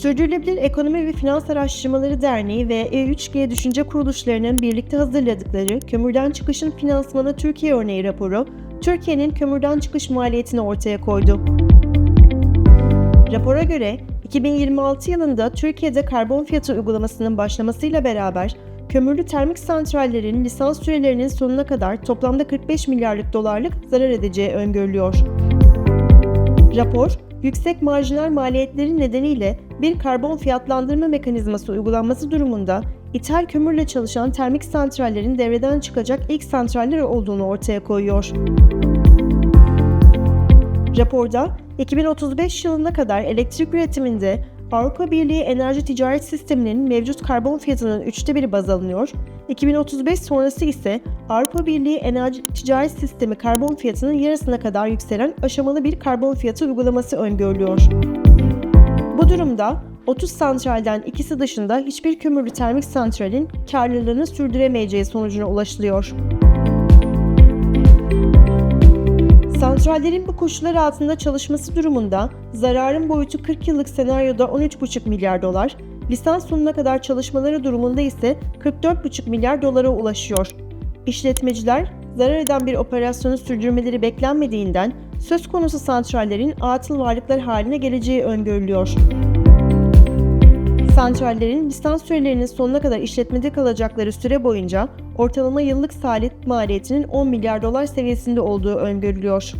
Sürdürülebilir Ekonomi ve Finans Araştırmaları Derneği ve E3G Düşünce Kuruluşlarının birlikte hazırladıkları Kömürden Çıkışın Finansmanı Türkiye örneği raporu, Türkiye'nin kömürden çıkış maliyetini ortaya koydu. Rapora göre 2026 yılında Türkiye'de karbon fiyatı uygulamasının başlamasıyla beraber kömürlü termik santrallerin lisans sürelerinin sonuna kadar toplamda 45 milyarlık dolarlık zarar edeceği öngörülüyor. Rapor, yüksek marjinal maliyetleri nedeniyle bir karbon fiyatlandırma mekanizması uygulanması durumunda ithal kömürle çalışan termik santrallerin devreden çıkacak ilk santraller olduğunu ortaya koyuyor. Raporda 2035 yılına kadar elektrik üretiminde Avrupa Birliği Enerji Ticaret Sistemi'nin mevcut karbon fiyatının üçte biri baz alınıyor, 2035 sonrası ise Avrupa Birliği Enerji Ticaret Sistemi karbon fiyatının yarısına kadar yükselen aşamalı bir karbon fiyatı uygulaması öngörülüyor. Bu durumda 30 santralden ikisi dışında hiçbir kömürlü termik santralin karlılığını sürdüremeyeceği sonucuna ulaşılıyor. Santrallerin bu koşullar altında çalışması durumunda zararın boyutu 40 yıllık senaryoda 13,5 milyar dolar, lisans sonuna kadar çalışmaları durumunda ise 44,5 milyar dolara ulaşıyor. İşletmeciler zarar eden bir operasyonu sürdürmeleri beklenmediğinden söz konusu santrallerin atıl varlıklar haline geleceği öngörülüyor. Santrallerin lisans sürelerinin sonuna kadar işletmede kalacakları süre boyunca ortalama yıllık salih maliyetinin 10 milyar dolar seviyesinde olduğu öngörülüyor.